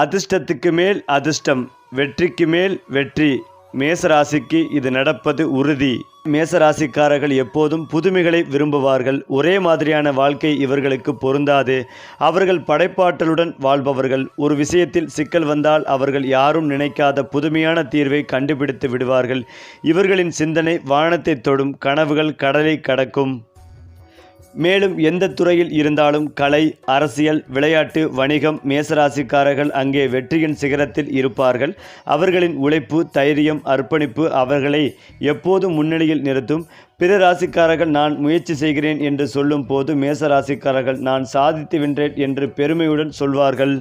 அதிர்ஷ்டத்துக்கு மேல் அதிர்ஷ்டம் வெற்றிக்கு மேல் வெற்றி. மேசராசிக்கு இது நடப்பது உறுதி. மேசராசிக்காரர்கள் எப்போதும் புதுமைகளை விரும்புவார்கள். ஒரே மாதிரியான வாழ்க்கை இவர்களுக்கு பொருந்தாது. அவர்கள் படைப்பாற்றலுடன் வாழ்பவர்கள். ஒரு விஷயத்தில் சிக்கல் வந்தால் அவர்கள் யாரும் நினைக்காத புதுமையான தீர்வை கண்டுபிடித்து விடுவார்கள். இவர்களின் சிந்தனை வானத்தை தொடும் கனவுகள் கடலை கடக்கும். மேலும் எந்த துறையில் இருந்தாலும் கலை அரசியல் விளையாட்டு வணிகம் மேசராசிக்காரர்கள் அங்கே வெற்றியின் சிகரத்தில் இருப்பார்கள். அவர்களின் உழைப்பு தைரியம் அர்ப்பணிப்பு அவர்களை எப்போதும் முன்னிலையில் நிறுத்தும். பிற ராசிக்காரர்கள் நான் முயற்சி செய்கிறேன் என்று சொல்லும் போது மேசராசிக்காரர்கள் நான் சாதித்து வென்றேன் என்று பெருமையுடன் சொல்வார்கள்.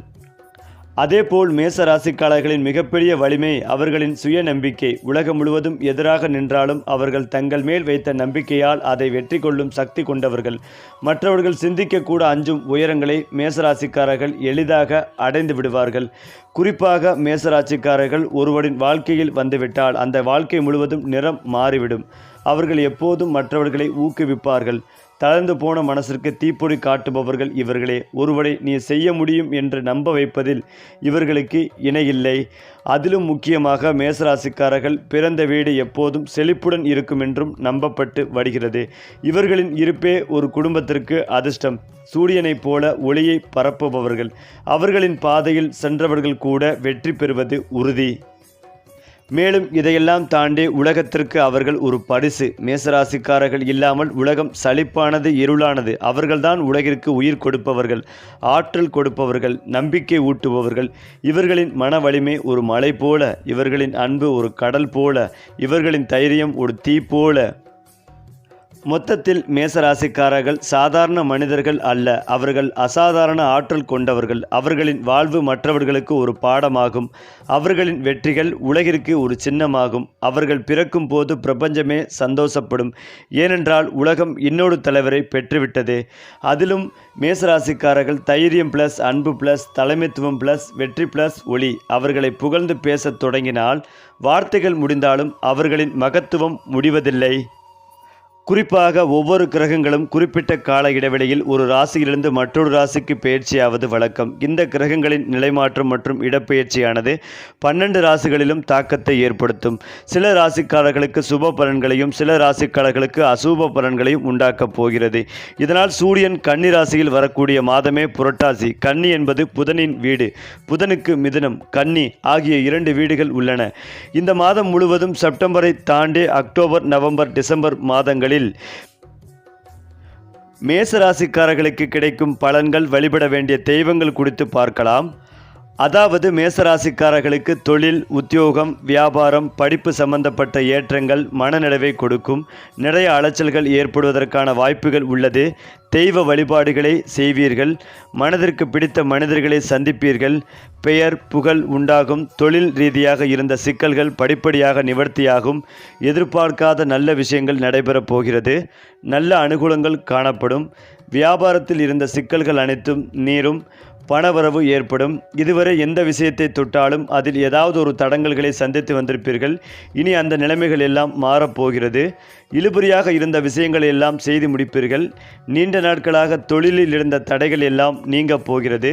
அதேபோல் மேச ராசிக்காரர்களின் மிகப்பெரிய வலிமை அவர்களின் சுய நம்பிக்கை உலகம் முழுவதும் எதிராக நின்றாலும் அவர்கள் தங்கள் மேல் வைத்த நம்பிக்கையால் அதை வெற்றி கொள்ளும் சக்தி கொண்டவர்கள். மற்றவர்கள் சிந்திக்கக்கூட அஞ்சும் உயரங்களை மேசராசிக்காரர்கள் எளிதாக அடைந்து விடுவார்கள். குறிப்பாக மேசராசிக்காரர்கள் ஒருவரின் வாழ்க்கையில் வந்துவிட்டால் அந்த வாழ்க்கை முழுவதும் நிறம் மாறிவிடும். அவர்கள் எப்போதும் மற்றவர்களை ஊக்குவிப்பார்கள். தளர்ந்து போன மனசிற்கு தீப்பொறி காட்டுபவர்கள் இவர்களே ஒருவரை நீ செய்ய முடியும் என்று நம்ப வைப்பதில் இவர்களுக்கு இணையில்லை அதிலும் முக்கியமாக மேசராசிக்காரர்கள் பிறந்த வீடு எப்போதும் செழிப்புடன் இருக்கும் என்றும் நம்பப்பட்டு வருகிறது. இவர்களின் இருப்பே ஒரு குடும்பத்திற்கு அதிர்ஷ்டம். சூரியனைப் போல ஒளியை பரப்புபவர்கள். அவர்களின் பாதையில் சென்றவர்கள் கூட வெற்றி பெறுவது உறுதி. மேலும் இதையெல்லாம் தாண்டி உலகத்திற்கு அவர்கள் ஒரு பரிசு. மேசராசிக்காரர்கள் இல்லாமல் உலகம் சலிப்பானது இருளானது. அவர்கள்தான் உலகிற்கு உயிர் கொடுப்பவர்கள் ஆற்றல் கொடுப்பவர்கள் நம்பிக்கை ஊட்டுபவர்கள். இவர்களின் மன வலிமை ஒரு மலை போல இவர்களின் அன்பு ஒரு கடல் போல இவர்களின் தைரியம் ஒரு தீ போல. மொத்தத்தில் மேசராசிக்காரர்கள் சாதாரண மனிதர்கள் அல்ல. அவர்கள் அசாதாரண ஆற்றல் கொண்டவர்கள். அவர்களின் வாழ்வு மற்றவர்களுக்கு ஒரு பாடமாகும். அவர்களின் வெற்றிகள் உலகிற்கு ஒரு சின்னமாகும். அவர்கள் பிறக்கும் போது பிரபஞ்சமே சந்தோஷப்படும். ஏனென்றால் உலகம் இன்னொரு தலைவரை பெற்றுவிட்டது. அதிலும் மேசராசிக்காரர்கள் தைரியம் ப்ளஸ் அன்பு ப்ளஸ் தலைமைத்துவம் ப்ளஸ் வெற்றி ப்ளஸ் ஒளி. அவர்களை புகழ்ந்து பேசத் தொடங்கினால் வார்த்தைகள் முடிந்தாலும் அவர்களின் மகத்துவம் முடிவதில்லை. குறிப்பாக ஒவ்வொரு கிரகங்களும் குறிப்பிட்ட கால இடைவெளியில் ஒரு ராசியிலிருந்து மற்றொரு ராசிக்கு பயிற்சியாவது வழக்கம். இந்த கிரகங்களின் நிலைமாற்றம் மற்றும் இடப்பெயர்ச்சியானது பன்னெண்டு ராசிகளிலும் தாக்கத்தை ஏற்படுத்தும். சில ராசிக்காரர்களுக்கு சுப பலன்களையும் சில ராசிக்காரர்களுக்கு அசுப பலன்களையும் உண்டாக்கப் போகிறது. இதனால் சூரியன் கன்னி ராசியில் வரக்கூடிய மாதமே புரட்டாசி. கன்னி என்பது புதனின் வீடு. புதனுக்கு மிதுனம் கன்னி ஆகிய இரண்டு வீடுகள் உள்ளன. இந்த மாதம் முழுவதும் செப்டம்பரை தாண்டி அக்டோபர் நவம்பர் டிசம்பர் மாதங்களில் மேசராசிக்காரர்களுக்கு கிடைக்கும் பலன்கள் வழிபட வேண்டிய தெய்வங்கள் குறித்து பார்க்கலாம். அதாவது மேசராசிக்காரர்களுக்கு தொழில் உத்தியோகம் வியாபாரம் படிப்பு சம்பந்தப்பட்ட ஏற்றங்கள் மனநிலவை கொடுக்கும் நிறைய அலைச்சல்கள் ஏற்படுவதற்கான வாய்ப்புகள் உள்ளது. தெய்வ வழிபாடுகளை செய்வீர்கள் மனதிற்கு பிடித்த மனிதர்களை சந்திப்பீர்கள் பெயர் புகழ் உண்டாகும் தொழில் ரீதியாக இருந்த சிக்கல்கள் படிப்படியாக நிவர்த்தியாகும் எதிர்பார்க்காத நல்ல விஷயங்கள் நடைபெறப் போகிறது நல்ல அனுகூலங்கள் காணப்படும் வியாபாரத்தில் இருந்த சிக்கல்கள் அனைத்தும் நீரும் பணவரவு ஏற்படும் இதுவரை எந்த விஷயத்தை தொட்டாலும் அதில் ஏதாவது ஒரு தடங்கல்களை சந்தித்து வந்திருப்பீர்கள் இனி அந்த நிலைமைகள் எல்லாம் மாறப்போகிறது இழுபறியாக இருந்த விஷயங்களை எல்லாம் செய்து முடிப்பீர்கள் நீண்ட நாட்களாக தொழிலில் இருந்த தடைகள் எல்லாம் நீங்க போகிறது.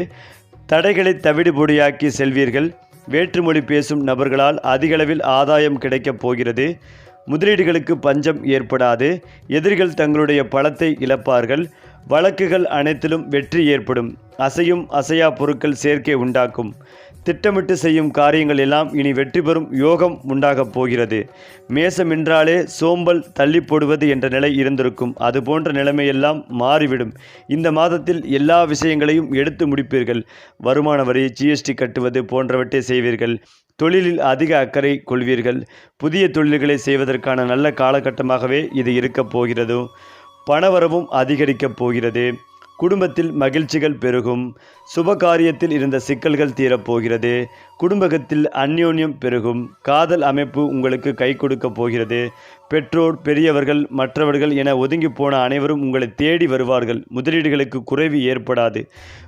தடைகளை தவிடுபொடியாக்கி செல்வீர்கள். வேற்றுமொழி பேசும் நபர்களால் அதிகளவில் ஆதாயம் கிடைக்கப் போகிறது. முதலீடுகளுக்கு பஞ்சம் ஏற்படாது. எதிரிகள் தங்களுடைய பலத்தை இழப்பார்கள். வழக்குகள் அனைத்திலும் வெற்றி ஏற்படும். அசையும் அசையா பொருட்கள் சேர்க்கை உண்டாக்கும். திட்டமிட்டு செய்யும் காரியங்கள் எல்லாம் இனி வெற்றி பெறும் யோகம் உண்டாகப் போகிறது. மேசம் என்றாலே சோம்பல் தள்ளி போடுவது என்ற நிலை இருந்திருக்கும். அது போன்ற நிலைமையெல்லாம் மாறிவிடும். இந்த மாதத்தில் எல்லா விஷயங்களையும் எடுத்து முடிப்பீர்கள். வருமான வரி ஜிஎஸ்டி கட்டுவது போன்றவற்றை செய்வீர்கள். தொழிலில் அதிக அக்கறை கொள்வீர்கள். புதிய தொழில்களை செய்வதற்கான நல்ல காலகட்டமாகவே இது இருக்கப் போகிறது. பணவரவும் அதிகரிக்கப் போகிறது. குடும்பத்தில் மகிழ்ச்சிகள் பெருகும். சுபகாரியத்தில் இருந்த சிக்கல்கள் தீரப்போகிறது. குடும்பத்தில் அந்யோன்யம் பெருகும். காதல் அமைப்பு உங்களுக்கு கை கொடுக்க போகிறது. பெற்றோர் பெரியவர்கள் மற்றவர்கள் என ஒதுங்கி போன அனைவரும் உங்களை தேடி வருவார்கள். முதலீடுகளுக்கு குறைவு ஏற்படாது.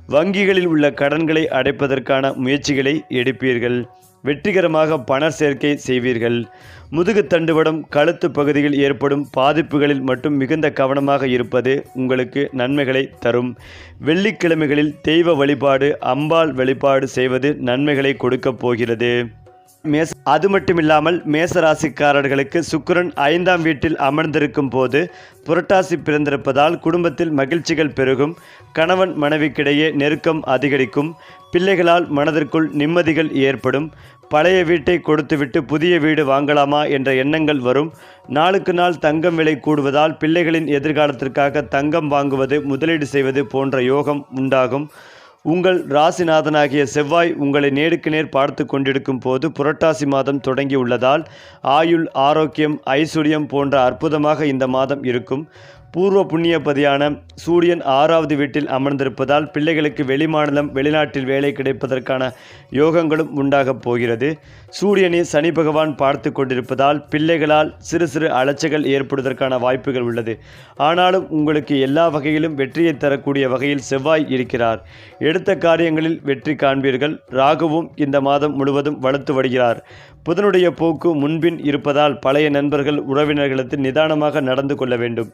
வங்கிகளில் உள்ள கடன்களை அடைப்பதற்கான முயற்சிகளை எடுப்பீர்கள். வெற்றிகரமாக பண சேர்க்கை செய்வீர்கள். முதுகு தண்டுவடம் கழுத்து பகுதியில் ஏற்படும் பாதிப்புகளில் மட்டும் மிகுந்த கவனமாக இருப்பது உங்களுக்கு நன்மைகளை தரும். வெள்ளிக்கிழமைகளில் தெய்வ வழிபாடு அம்பாள் வழிபாடு செய்வது நன்மைகளை கொடுக்கப் போகிறது. மேச அது மட்டுமில்லாமல் மேசராசிக்காரர்களுக்கு சுக்கிரன் ஐந்தாம் வீட்டில் அமர்ந்திருக்கும் போது புரட்டாசி பிறந்திருப்பதால் குடும்பத்தில் மகிழ்ச்சிகள் பெருகும். கணவன் மனைவிக்கிடையே நெருக்கம் அதிகரிக்கும். பிள்ளைகளால் மனதிற்குள் நிம்மதிகள் ஏற்படும். பழைய வீட்டை கொடுத்துவிட்டு புதிய வீடு வாங்கலாமா என்ற எண்ணங்கள் வரும். நாளுக்கு நாள் தங்கம் விலை கூடுவதால் பிள்ளைகளின் எதிர்காலத்திற்காக தங்கம் வாங்குவது முதலீடு செய்வது போன்ற யோகம் உண்டாகும். உங்கள் ராசிநாதனாகிய செவ்வாய் உங்களை நேருக்கு நேர் பார்த்து கொண்டிருக்கும் போது புரட்டாசி மாதம் தொடங்கி உள்ளதால் ஆயுள் ஆரோக்கியம் ஐஸ்வர்யம் போன்ற அற்புதமாக இந்த மாதம் இருக்கும். பூர்வ புண்ணியபதியான சூரியன் ஆறாவது வீட்டில் அமர்ந்திருப்பதால் பிள்ளைகளுக்கு வெளிமாநிலம் வெளிநாட்டில் வேலை கிடைப்பதற்கான யோகங்களும் உண்டாகப் போகிறது. சூரியனை சனி பகவான் பார்த்து கொண்டிருப்பதால் பிள்ளைகளால் சிறு சிறு அலைச்சல்கள் ஏற்படுவதற்கான வாய்ப்புகள் உள்ளது. ஆனாலும் உங்களுக்கு எல்லா வகையிலும் வெற்றியை தரக்கூடிய வகையில் செவ்வாய் இருக்கிறார். எடுத்த காரியங்களில் வெற்றி காண்பீர்கள். ராகுவும் இந்த மாதம் முழுவதும் வளர்த்து வருகிறார். புதனுடைய போக்கு முன்பின் இருப்பதால் பழைய நண்பர்கள் உறவினர்களுக்கு நிதானமாக நடந்து கொள்ள வேண்டும்.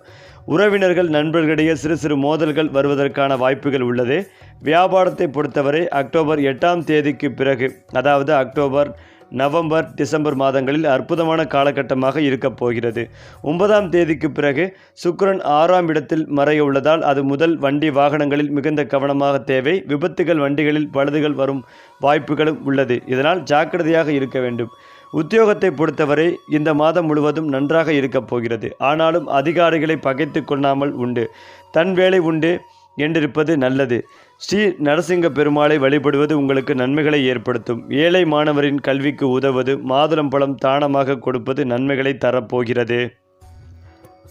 உறவினர்கள் நண்பர்களிடையே சிறு சிறு மோதல்கள் வருவதற்கான வாய்ப்புகள் உள்ளது. வியாபாரத்தை பொறுத்தவரை அக்டோபர் எட்டாம் தேதிக்கு பிறகு அதாவது அக்டோபர் நவம்பர் டிசம்பர் மாதங்களில் அற்புதமான காலகட்டமாக இருக்கப் போகிறது. ஒன்பதாம் தேதிக்கு பிறகு சுக்கரன் ஆறாம் இடத்தில் மறைய உள்ளதால் அது முதல் வண்டி வாகனங்களில் மிகுந்த கவனமாக தேவை. விபத்துகள் வண்டிகளில் பழுதுகள் வரும் வாய்ப்புகளும் உள்ளது. இதனால் ஜாக்கிரதையாக இருக்க வேண்டும். உத்தியோகத்தை பொறுத்தவரை இந்த மாதம் முழுவதும் நன்றாக இருக்கப் போகிறது. ஆனாலும் அதிகாரிகளை பகைத்து கொள்ளாமல் உண்டு. தன் வேலை உண்டு. என்றிருப்பது நல்லது. ஸ்ரீ நரசிங்க பெருமாளை வழிபடுவது உங்களுக்கு நன்மைகளை ஏற்படுத்தும். ஏழை மாணவரின் கல்விக்கு உதவுவது மாதுளம்பழம் தானமாக கொடுப்பது நன்மைகளை தரப்போகிறது.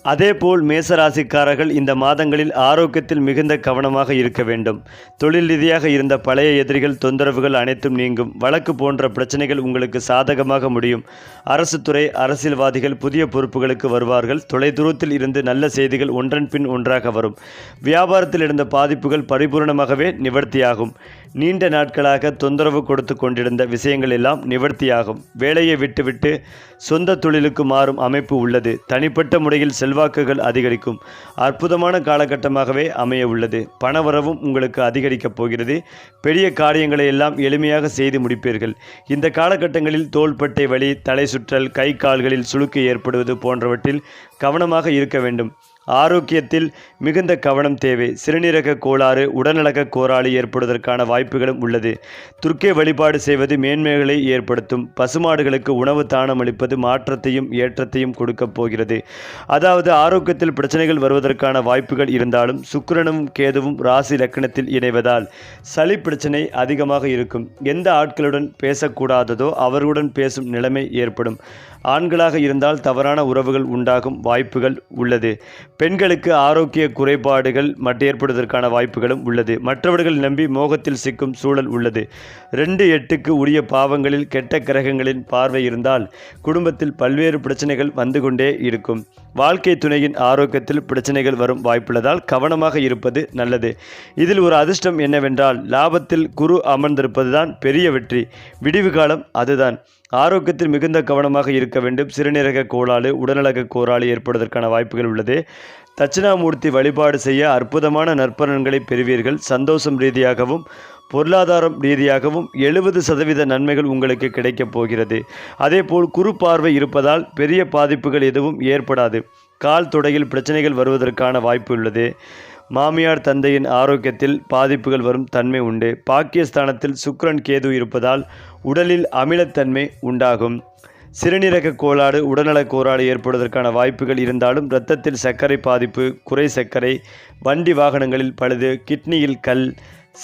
அதேபோல் மேசராசிக்காரர்கள் இந்த மாதங்களில் ஆரோக்கியத்தில் மிகுந்த கவனமாக இருக்க வேண்டும். தொழில் ரீதியாக இருந்த பழைய எதிரிகள் தொந்தரவுகள் அனைத்தும் நீங்கும். வழக்கு போன்ற பிரச்சனைகள் உங்களுக்கு சாதகமாக முடியும். அரசு துறை அரசியல்வாதிகள் புதிய பொறுப்புகளுக்கு வருவார்கள். தொலைதூரத்தில் இருந்து நல்ல செய்திகள் ஒன்றன் பின் ஒன்றாக வரும். வியாபாரத்தில் இருந்த பாதிப்புகள் பரிபூர்ணமாகவே நிவர்த்தியாகும். நீண்ட நாட்களாக தொந்தரவு கொடுத்து கொண்டிருந்த விஷயங்கள் எல்லாம் நிவர்த்தியாகும். வேலையை விட்டுவிட்டு சொந்த தொழிலுக்கு மாறும் அமைப்பு உள்ளது. தனிப்பட்ட முறையில் செல்வாக்குகள் அதிகரிக்கும். அற்புதமான காலகட்டமாகவே அமைய உள்ளது. பணவரவும் உங்களுக்கு அதிகரிக்கப் போகிறது. பெரிய காரியங்களை எல்லாம் எளிமையாக செய்து முடிப்பீர்கள். இந்த காலகட்டங்களில் தோள்பட்டை வலி தலை சுற்றல் கை கால்களில் சுளுக்கு ஏற்படுவது போன்றவற்றில் கவனமாக இருக்க வேண்டும். ஆரோக்கியத்தில் மிகுந்த கவனம் தேவை. சிறுநீரக கோளாறு உடல்நலக்க கோளாறு ஏற்படுவதற்கான வாய்ப்புகளும் உள்ளது. துர்க்கை வழிபாடு செய்வது மேன்மைகளை ஏற்படுத்தும். பசுமாடுகளுக்கு உணவு தானம் அளிப்பது மாற்றத்தையும் ஏற்றத்தையும் கொடுக்கப் போகிறது. அதாவது ஆரோக்கியத்தில் பிரச்சனைகள் வருவதற்கான வாய்ப்புகள் இருந்தாலும் சுக்கிரனும் கேதுவும் ராசி லக்கணத்தில் இணைவதால் சளி பிரச்சனை அதிகமாக இருக்கும். எந்த ஆட்களுடன் பேசக்கூடாததோ அவர்களுடன் பேசும் நிலைமை ஏற்படும். ஆண்களாக இருந்தால் தவறான உறவுகள் உண்டாகும் வாய்ப்புகள் உள்ளது. பெண்களுக்கு ஆரோக்கிய குறைபாடுகள் மற்ற ஏற்படுவதற்கான வாய்ப்புகளும் உள்ளது. மற்றவர்கள் நம்பி மோகத்தில் சிக்கும் சூழல் உள்ளது. ரெண்டு எட்டுக்கு உரிய பாவங்களில் கெட்ட கிரகங்களின் பார்வை இருந்தால் குடும்பத்தில் பல்வேறு பிரச்சனைகள் வந்து கொண்டே இருக்கும். வாழ்க்கை துணையின் ஆரோக்கியத்தில் பிரச்சனைகள் வரும் வாய்ப்புள்ளதால் கவனமாக இருப்பது நல்லது. இதில் ஒரு அதிர்ஷ்டம் என்னவென்றால் லாபத்தில் குரு அமர்ந்திருப்பதுதான் பெரிய வெற்றி. விடிவு காலம் அதுதான். ஆரோக்கியத்தில் மிகுந்த கவனமாக இருக்க வேண்டும். சிறுநீரக கோளாறு உடல்நலக கோளாறு ஏற்படுவதற்கான வாய்ப்புகள் உள்ளது. தட்சிணாமூர்த்தி வழிபாடு செய்ய அற்புதமான நற்பலன்களை பெறுவீர்கள். சந்தோஷம் ரீதியாகவும் பொருளாதாரம் ரீதியாகவும் எழுபது சதவீத நன்மைகள் உங்களுக்கு கிடைக்கப் போகிறது. அதேபோல் குறு பார்வை இருப்பதால் பெரிய பாதிப்புகள் எதுவும் ஏற்படாது. கால் தொடையில் பிரச்சனைகள் வருவதற்கான வாய்ப்பு உள்ளது. மாமியார் தந்தையின் ஆரோக்கியத்தில் பாதிப்புகள் வரும் தன்மை உண்டு. பாக்கியஸ்தானத்தில் சுக்ரன் கேது இருப்பதால் உடலில் அமிலத்தன்மை உண்டாகும். சிறுநீரக கோளாறு உடல்நலக் கோளாறு ஏற்படுவதற்கான வாய்ப்புகள் இருந்தாலும் இரத்தத்தில் சர்க்கரை பாதிப்பு குறை சர்க்கரை வண்டி வாகனங்களில் பழுது கிட்னியில் கல்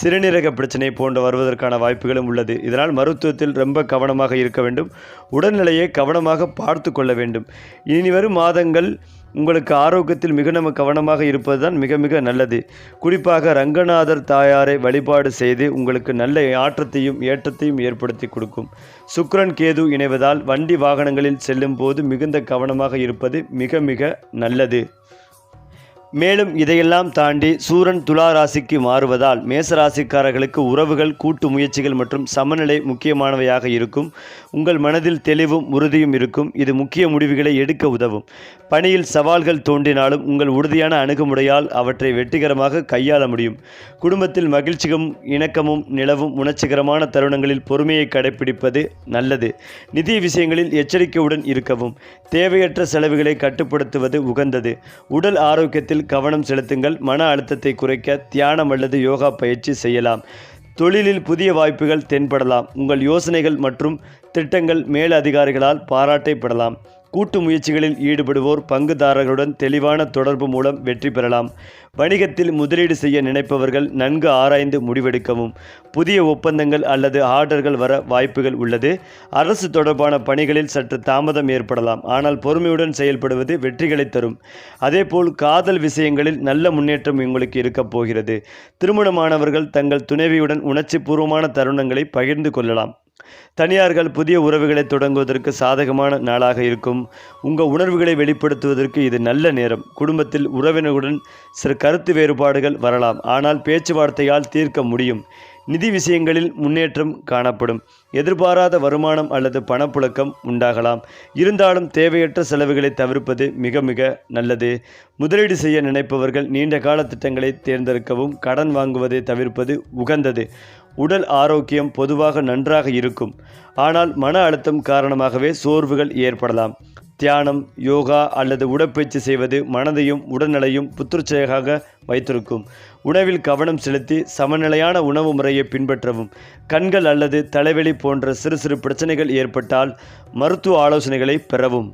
சிறுநீரக பிரச்சனை போன்ற வருவதற்கான வாய்ப்புகளும் உள்ளது. இதனால் மருத்துவத்தில் ரொம்ப கவனமாக இருக்க வேண்டும். உடல்நிலையை கவனமாக பார்த்து கொள்ள வேண்டும். இனி வரும் மாதங்கள் உங்களுக்கு ஆரோக்கியத்தில் மிக நம்ம கவனமாக இருப்பதுதான் மிக மிக நல்லது. குறிப்பாக ரங்கநாதர் தாயாரை வழிபாடு செய்து உங்களுக்கு நல்ல ஆற்றத்தையும் ஏற்றத்தையும் ஏற்படுத்தி கொடுக்கும். சுக்ரன் கேது இணைவதால் வண்டி வாகனங்களில் செல்லும் போது மிகுந்த கவனமாக இருப்பது மிக மிக நல்லது. மேலும் இதையெல்லாம் தாண்டி சூரன் துலா ராசிக்கு மாறுவதால் மேச ராசிக்காரர்களுக்கு உறவுகள் கூட்டு முயற்சிகள் மற்றும் சமநிலை முக்கியமானவையாக இருக்கும். உங்கள் மனதில் தெளிவும் உறுதியும் இருக்கும். இது முக்கிய முடிவுகளை எடுக்க உதவும். பணியில் சவால்கள் தோன்றினாலும் உங்கள் உறுதியான அணுகுமுறையால் அவற்றை வெற்றிகரமாக கையாள முடியும். குடும்பத்தில் மகிழ்ச்சியும் இணக்கமும் நிலவும் உணர்ச்சிகரமான தருணங்களில் பொறுமையை கடைபிடிப்பது நல்லது. நிதி விஷயங்களில் எச்சரிக்கையுடன் இருக்கவும். தேவையற்ற செலவுகளை கட்டுப்படுத்துவது உகந்தது. உடல் ஆரோக்கியத்தில் கவனம் செலுத்துங்கள் மன அழுத்தத்தை குறைக்க தியானம் அல்லது யோகா பயிற்சி செய்யலாம். தொழிலில் புதிய வாய்ப்புகள் தென்படலாம். உங்கள் யோசனைகள் மற்றும் திட்டங்கள் மேலதிகாரிகளால் பாராட்டைப்படலாம். கூட்டு முயற்சிகளில் ஈடுபடுவோர் பங்குதாரர்களுடன் தெளிவான தொடர்பு மூலம் வெற்றி பெறலாம். வணிகத்தில் முதலீடு செய்ய நினைப்பவர்கள் நன்கு ஆராய்ந்து முடிவெடுக்கவும். புதிய ஒப்பந்தங்கள் அல்லது ஆர்டர்கள் வர வாய்ப்புகள் உள்ளது. அரசு தொடர்பான பணிகளில் சற்று தாமதம் ஏற்படலாம். ஆனால் பொறுமையுடன் செயல்படுவது வெற்றிகளை தரும். அதேபோல் காதல் விஷயங்களில் நல்ல முன்னேற்றம் உங்களுக்கு இருக்கப் போகிறது. திருமணமானவர்கள் தங்கள் துணைவியுடன் உணர்ச்சிபூர்வமான தருணங்களை பகிர்ந்து கொள்ளலாம். தனியார்கள் புதிய உறவுகளை தொடங்குவதற்கு சாதகமான நாளாக இருக்கும். உங்கள் உணர்வுகளை வெளிப்படுத்துவதற்கு இது நல்ல நேரம். குடும்பத்தில் உறவினருடன் சில கருத்து வேறுபாடுகள் வரலாம். ஆனால் பேச்சுவார்த்தையால் தீர்க்க முடியும். நிதி விஷயங்களில் முன்னேற்றம் காணப்படும். எதிர்பாராத வருமானம் அல்லது பணப்புழக்கம் உண்டாகலாம். இருந்தாலும் தேவையற்ற செலவுகளை தவிர்ப்பது மிக மிக நல்லது. முதலீடு செய்ய நினைப்பவர்கள் நீண்ட கால திட்டங்களை தேர்ந்தெடுக்கவும் கடன் வாங்குவதை தவிர்ப்பது உகந்தது. உடல் ஆரோக்கியம் பொதுவாக நன்றாக இருக்கும். ஆனால் மன அழுத்தம் காரணமாகவே சோர்வுகள் ஏற்படலாம். தியானம் யோகா அல்லது உடற்பயிற்சி செய்வது மனதையும் உடல்நிலையும் புத்துணர்ச்சியாக வைத்திருக்கும். உணவில் கவனம் செலுத்தி சமநிலையான உணவு முறையை பின்பற்றவும். கண்கள் அல்லது தலைவலி போன்ற சிறு சிறு பிரச்சனைகள் ஏற்பட்டால் மருத்துவ ஆலோசனைகளை பெறவும்.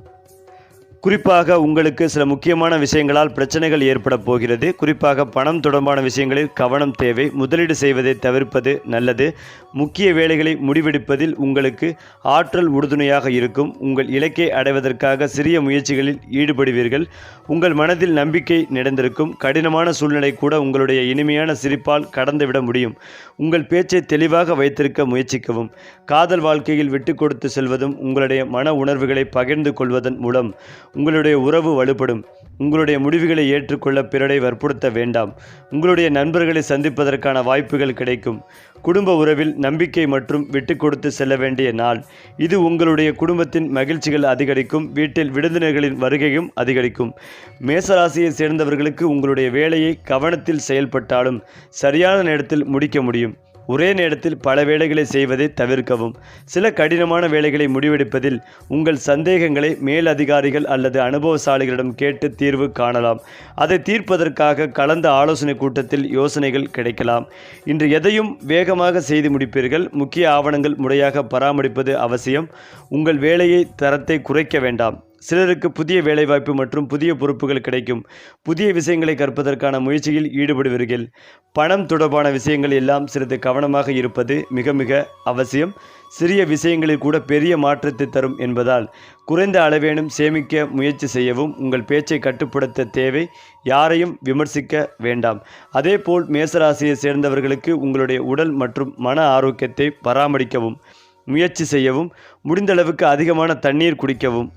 குறிப்பாக உங்களுக்கு சில முக்கியமான விஷயங்களால் பிரச்சனைகள் ஏற்பட போகிறது. குறிப்பாக பணம் தொடர்பான விஷயங்களில் கவனம் தேவை. முதலீடு செய்வதை தவிர்ப்பது நல்லது. முக்கிய வேலைகளை முடிவெடுப்பதில் உங்களுக்கு ஆற்றல் உறுதுணையாக இருக்கும். உங்கள் இலக்கை அடைவதற்காக சிறிய முயற்சிகளில் ஈடுபடுவீர்கள். உங்கள் மனதில் நம்பிக்கை நிறைந்திருக்கும். கடினமான சூழ்நிலை கூட உங்களுடைய இனிமையான சிரிப்பால் கடந்துவிட முடியும். உங்கள் பேச்சை தெளிவாக வைத்திருக்க முயற்சிக்கவும். காதல் வாழ்க்கையில் விட்டு கொடுத்து செல்வதும் உங்களுடைய மன உணர்வுகளை பகிர்ந்து கொள்வதன் மூலம். உங்களுடைய உறவு வலுப்படும். உங்களுடைய முடிவுகளை ஏற்றுக்கொள்ள பிறரை வற்புறுத்த வேண்டாம். உங்களுடைய நண்பர்களை சந்திப்பதற்கான வாய்ப்புகள் கிடைக்கும். குடும்ப உறவில் நம்பிக்கை மற்றும் விட்டு கொடுத்து செல்ல வேண்டிய நாள். இது உங்களுடைய குடும்பத்தின் மகிழ்ச்சிகள் அதிகரிக்கும். வீட்டில் விருந்தினர்களின் வருகையும் அதிகரிக்கும். மேசராசியை சேர்ந்தவர்களுக்கு உங்களுடைய வேலையை கவனத்தில் செயல்பட்டாலும் சரியான நேரத்தில் முடிக்க முடியும். ஒரே நேரத்தில் பல வேலைகளை செய்வதை தவிர்க்கவும். சில கடினமான வேலைகளை முடிவெடுப்பதில் உங்கள் சந்தேகங்களை மேலதிகாரிகள் அல்லது அனுபவசாலிகளிடம் கேட்டு தீர்வு காணலாம். அதை தீர்ப்பதற்காக கலந்த ஆலோசனை கூட்டத்தில் யோசனைகள் கிடைக்கலாம். இன்று எதையும் வேகமாக செய்து முடிப்பீர்கள். முக்கிய ஆவணங்கள் முறையாக பராமரிப்பது அவசியம். உங்கள் வேலையை தரத்தை குறைக்க வேண்டாம். சிலருக்கு புதிய வேலைவாய்ப்பு மற்றும் புதிய பொறுப்புகள் கிடைக்கும். புதிய விஷயங்களை கற்பதற்கான முயற்சியில் ஈடுபடுவீர்கள். பணம் தொடர்பான விஷயங்கள் எல்லாம் சிறிது கவனமாக இருப்பது மிக மிக அவசியம். சிறிய விஷயங்களில் கூட பெரிய மாற்றத்தை தரும் என்பதால் குறைந்த அளவேனும் சேமிக்க முயற்சி செய்யவும் உங்கள் பேச்சை கட்டுப்படுத்த தேவை. யாரையும் விமர்சிக்க வேண்டாம். அதேபோல் மேசராசியை சேர்ந்தவர்களுக்கு உங்களுடைய உடல் மற்றும் மன ஆரோக்கியத்தை பராமரிக்கவும் முயற்சி செய்யவும் முடிந்தளவுக்கு அதிகமான தண்ணீர் குடிக்கவும்.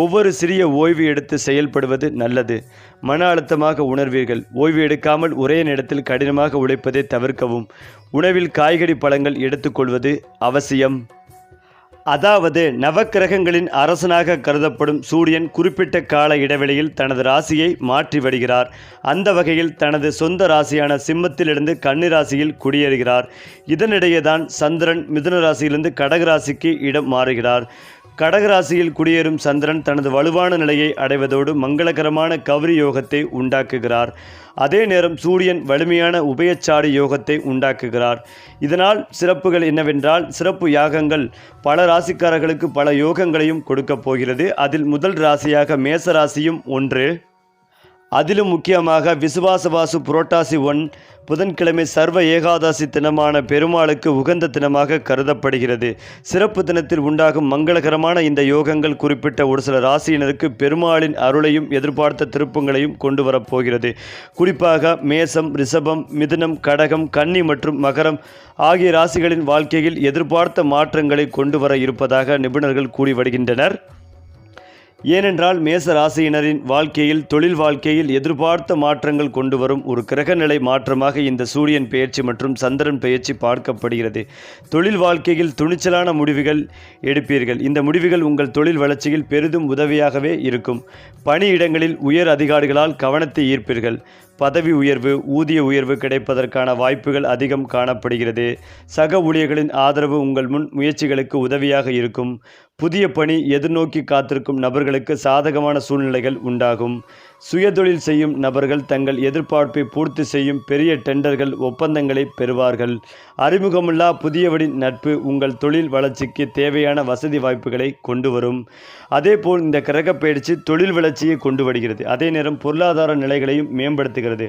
ஒவ்வொரு சிறிய ஓய்வு எடுத்து செயல்படுவது நல்லது. மன அழுத்தமாக உணர்வீர்கள். ஓய்வு எடுக்காமல் ஒரே நேரத்தில் கடினமாக உழைப்பதை தவிர்க்கவும். உணவில் காய்கறி பழங்கள் எடுத்துக்கொள்வது அவசியம். அதாவது நவக்கிரகங்களின் அரசனாக கருதப்படும் சூரியன் குறிப்பிட்ட கால இடைவெளியில் தனது ராசியை மாற்றி வருகிறார். அந்த வகையில் தனது சொந்த ராசியான சிம்மத்திலிருந்து கன்னி ராசியில் குடியேறுகிறார். இதனிடையே தான் சந்திரன் மிதுன ராசியிலிருந்து கடக ராசிக்கு இடம் மாறுகிறார். கடகராசியில் குடியேறும் சந்திரன் தனது வலுவான நிலையை அடைவதோடு மங்களகரமான கௌரி யோகத்தை உண்டாக்குகிறார். அதே நேரம் சூரியன் வலிமையான உபயச்சாடி யோகத்தை உண்டாக்குகிறார். இதனால் சிறப்புகள் என்னவென்றால் சிறப்பு யாகங்கள் பல ராசிக்காரர்களுக்கு பல யோகங்களையும் கொடுக்கப் போகிறது. அதில் முதல் ராசியாக மேச ராசியும் ஒன்று. அதிலும் முக்கியமாக விசுவாசவாசு புரோட்டாசி ஒன் புதன்கிழமை சர்வ ஏகாதசி தினமான பெருமாளுக்கு உகந்த தினமாக கருதப்படுகிறது. சிறப்பு தினத்தில் உண்டாகும் மங்களகரமான இந்த யோகங்கள் குறிப்பிட்ட ஒரு சில ராசியினருக்கு பெருமாளின் அருளையும் எதிர்பார்த்த திருப்பங்களையும் கொண்டு வரப்போகிறது குறிப்பாக மேசம் ரிஷபம் மிதுனம் கடகம் கன்னி மற்றும் மகரம் ஆகிய ராசிகளின் வாழ்க்கையில் எதிர்பார்த்த மாற்றங்களை கொண்டு வர இருப்பதாக நிபுணர்கள் கூறி வருகின்றனர். ஏனென்றால் மேச ராசியினரின் வாழ்க்கையில் தொழில் வாழ்க்கையில் எதிர்பார்த்த மாற்றங்கள் கொண்டு வரும் ஒரு கிரகநிலை மாற்றமாக இந்த சூரியன் பெயர்ச்சி மற்றும் சந்திரன் பெயர்ச்சி பார்க்கப்படுகிறது. தொழில் வாழ்க்கையில் துணிச்சலான முடிவுகள் எடுப்பீர்கள். இந்த முடிவுகள் உங்கள் தொழில் வளர்ச்சியில் பெரிதும் உதவியாகவே இருக்கும். பணியிடங்களில் உயர் அதிகாரிகளால் கவனத்தை ஈர்ப்பீர்கள். பதவி உயர்வு ஊதிய உயர்வு கிடைப்பதற்கான வாய்ப்புகள் அதிகம் காணப்படுகிறது. சக ஊழியர்களின் ஆதரவு உங்கள் முன் முயற்சிகளுக்கு உதவியாக இருக்கும். புதிய பணி எதிர்நோக்கி காத்திருக்கும் நபர்களுக்கு சாதகமான சூழ்நிலைகள் உண்டாகும். சுயதொழில் செய்யும் நபர்கள் தங்கள் எதிர்பார்ப்பை பூர்த்தி செய்யும் பெரிய டெண்டர்கள் ஒப்பந்தங்களை பெறுவார்கள். அறிமுகமில்லா புதியவரின் நட்பு உங்கள் தொழில் வளர்ச்சிக்கு தேவையான வசதி வாய்ப்புகளை கொண்டு வரும் அதேபோல் இந்த கிரகப்பயிற்சி தொழில் வளர்ச்சியை கொண்டு வருகிறது. அதே நேரம் பொருளாதார நிலைகளையும் ஏற்படுத்துகிறது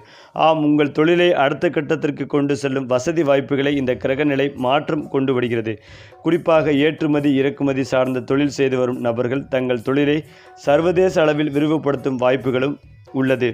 ஆம் உங்கள் தொழிலை அடுத்த கட்டத்திற்கு கொண்டு செல்லும் வசதி வாய்ப்புகளை இந்த கிரகநிலை மாற்றம் கொண்டு வருகிறது. குறிப்பாக ஏற்றுமதி இறக்குமதி சார்ந்த தொழில் செய்து வரும் நபர்கள் தங்கள் தொழிலை சர்வதேச அளவில் விரிவுபடுத்தும் வாய்ப்புகளும் உள்ளது.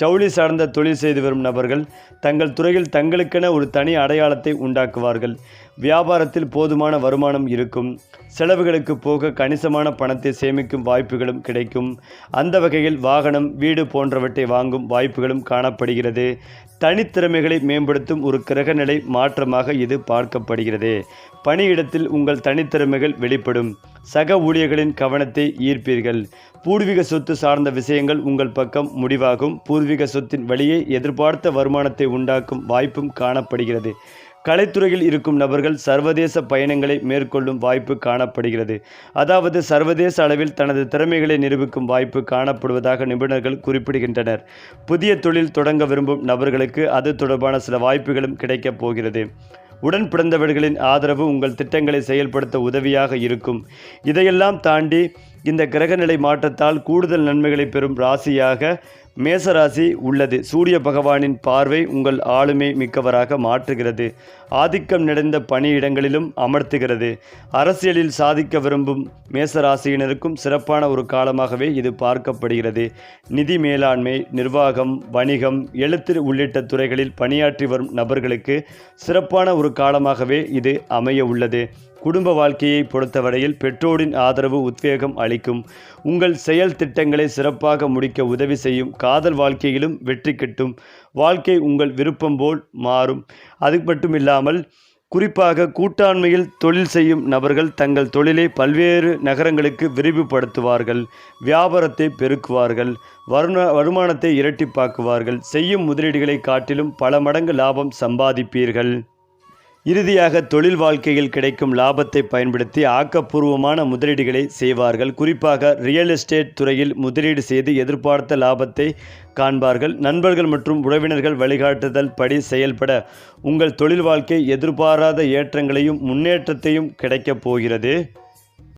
ஜவுளி சார்ந்த தொழில் செய்து வரும் நபர்கள் தங்கள் துறையில் தங்களுக்கென ஒரு தனி அடையாளத்தை உண்டாக்குவார்கள். வியாபாரத்தில் போதுமான வருமானம் இருக்கும். செலவுகளுக்கு போக கணிசமான பணத்தை சேமிக்கும் வாய்ப்புகளும் கிடைக்கும். அந்த வகையில் வாகனம் வீடு போன்றவற்றை வாங்கும் வாய்ப்புகளும் காணப்படுகிறது. தனித்திறமைகளை மேம்படுத்தும் ஒரு கிரகநிலை மாற்றமாக இது பார்க்கப்படுகிறது. பணியிடத்தில் உங்கள் தனித்திறமைகள் வெளிப்படும். சக ஊழியர்களின் கவனத்தை ஈர்ப்பீர்கள். பூர்வீக சொத்து சார்ந்த விஷயங்கள் உங்கள் பக்கம் முடிவாகும். பூர்வீக சொத்தின் வழியே எதிர்பார்த்த வருமானத்தை உண்டாக்கும் வாய்ப்பும் காணப்படுகிறது. கலைத்துறையில் இருக்கும் நபர்கள் சர்வதேச பயணங்களை மேற்கொள்ளும் வாய்ப்பு காணப்படுகிறது. அதாவது சர்வதேச அளவில் தனது திறமைகளை நிரூபிக்கும் வாய்ப்பு காணப்படுவதாக நிபுணர்கள் குறிப்பிடுகின்றனர். புதிய தொழில் தொடங்க விரும்பும் நபர்களுக்கு அது தொடர்பான சில வாய்ப்புகளும் கிடைக்கப் போகிறது. உடன் பிறந்தவர்களின் ஆதரவு உங்கள் திட்டங்களை செயல்படுத்த உதவியாக இருக்கும். இதையெல்லாம் தாண்டி இந்த கிரகநிலை மாற்றத்தால் கூடுதல் நன்மைகளை பெறும் ராசியாக மேசராசி உள்ளது. சூரிய பகவானின் பார்வை உங்கள் ஆளுமை மிக்கவராக மாற்றுகிறது. ஆதிக்கம் நிறைந்த பணியிடங்களிலும் அமர்த்துகிறது. அரசியலில் சாதிக்க விரும்பும் மேசராசியினருக்கும் சிறப்பான ஒரு காலமாகவே இது பார்க்கப்படுகிறது. நிதி மேலாண்மை நிர்வாகம் வணிகம் எழுத்து உள்ளிட்ட துறைகளில் பணியாற்றி வரும் நபர்களுக்கு சிறப்பான ஒரு காலமாகவே இது அமைய உள்ளது. குடும்ப வாழ்க்கையை பொறுத்தவரையில் பெற்றோரின் ஆதரவு உத்வேகம் அளிக்கும். உங்கள் செயல் திட்டங்களை சிறப்பாக முடிக்க உதவி செய்யும். காதல் வாழ்க்கையிலும் வெற்றி கிட்டும். வாழ்க்கை உங்கள் விருப்பம் போல் மாறும். அது மட்டும் இல்லாமல் குறிப்பாக கூட்டாண்மையில் தொழில் செய்யும் நபர்கள் தங்கள் தொழிலை பல்வேறு நகரங்களுக்கு விரிவுபடுத்துவார்கள். வியாபாரத்தை பெருக்குவார்கள். வருண வருமானத்தை இரட்டிப்பாக்குவார்கள். செய்யும் முதலீடுகளை காட்டிலும் பல மடங்கு லாபம் சம்பாதிப்பீர்கள். இறுதியாக தொழில் வாழ்க்கையில் கிடைக்கும் லாபத்தை பயன்படுத்தி ஆக்கப்பூர்வமான முதலீடுகளை செய்வார்கள். குறிப்பாக ரியல் எஸ்டேட் துறையில் முதலீடு செய்து எதிர்பார்த்த லாபத்தை காண்பார்கள். நண்பர்கள் மற்றும் உறவினர்கள் வழிகாட்டுதல் படி செயல்பட உங்கள் தொழில் வாழ்க்கை எதிர்பாராத ஏற்றங்களையும் முன்னேற்றத்தையும் கிடைக்கப் போகிறது.